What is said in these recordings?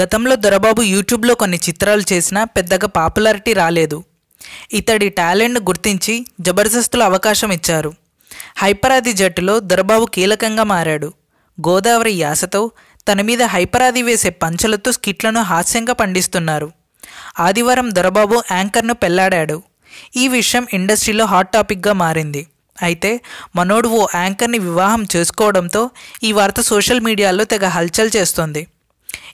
గతంలో దొరబాబు యూట్యూబ్లో కొన్ని చిత్రాలు చేసినా పెద్దగా పాపులారిటీ రాలేదు. ఇతడి టాలెంట్ను గుర్తించి జబర్దస్త్లో అవకాశం ఇచ్చారు. హైపరాది జట్టులో దొరబాబు కీలకంగా మారాడు. గోదావరి యాసతో తన మీద హైపరాది వేసే పంచలతో స్కిట్లను హాస్యంగా పండిస్తున్నారు. ఆదివారం దొరబాబు యాంకర్ను పెళ్ళాడాడు. ఈ విషయం ఇండస్ట్రీలో హాట్ టాపిక్గా మారింది. అయితే మనోడు ఓ యాంకర్ని వివాహం చేసుకోవడంతో ఈ వార్త సోషల్ మీడియాలో తెగ హల్చల్ చేస్తోంది.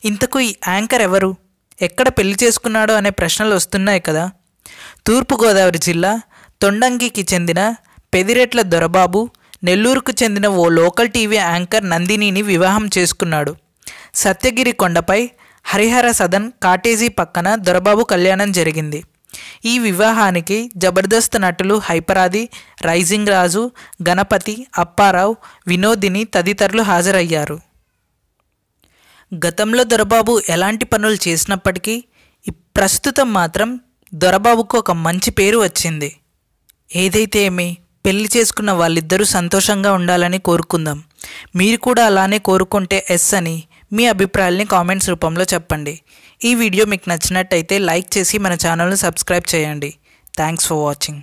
ఇంతకు ఈ యాంకర్ ఎవరు? ఎక్కడ పెళ్ళి చేసుకున్నాడో అనే ప్రశ్నలు వస్తున్నాయి కదా. తూర్పుగోదావరి జిల్లా తొండంగికి చెందిన పెదిరెట్ల దొరబాబు నెల్లూరుకు చెందిన ఓ లోకల్ టీవీ యాంకర్ నందినిని వివాహం చేసుకున్నాడు. సత్యగిరి కొండపై హరిహర సదన్ కాటేజీ పక్కన దొరబాబు కళ్యాణం జరిగింది. ఈ వివాహానికి జబర్దస్త్ నటులు హైపరాది రైజింగ్ రాజు గణపతి అప్పారావు వినోదిని తదితరులు హాజరయ్యారు. గతంలో దొరబాబు ఎలాంటి పనులు చేసినప్పటికీ ప్రస్తుతం మాత్రం దొరబాబుకు ఒక మంచి పేరు వచ్చింది. ఏదైతే ఏమి పెళ్ళి చేసుకున్న వాళ్ళిద్దరూ సంతోషంగా ఉండాలని కోరుకుందాం. మీరు కూడా అలానే కోరుకుంటే ఎస్ అని మీ అభిప్రాయాల్ని కామెంట్స్ రూపంలో చెప్పండి. ఈ వీడియో మీకు నచ్చినట్టయితే లైక్ చేసి మన ఛానల్ను సబ్స్క్రైబ్ చేయండి. Thanks for watching.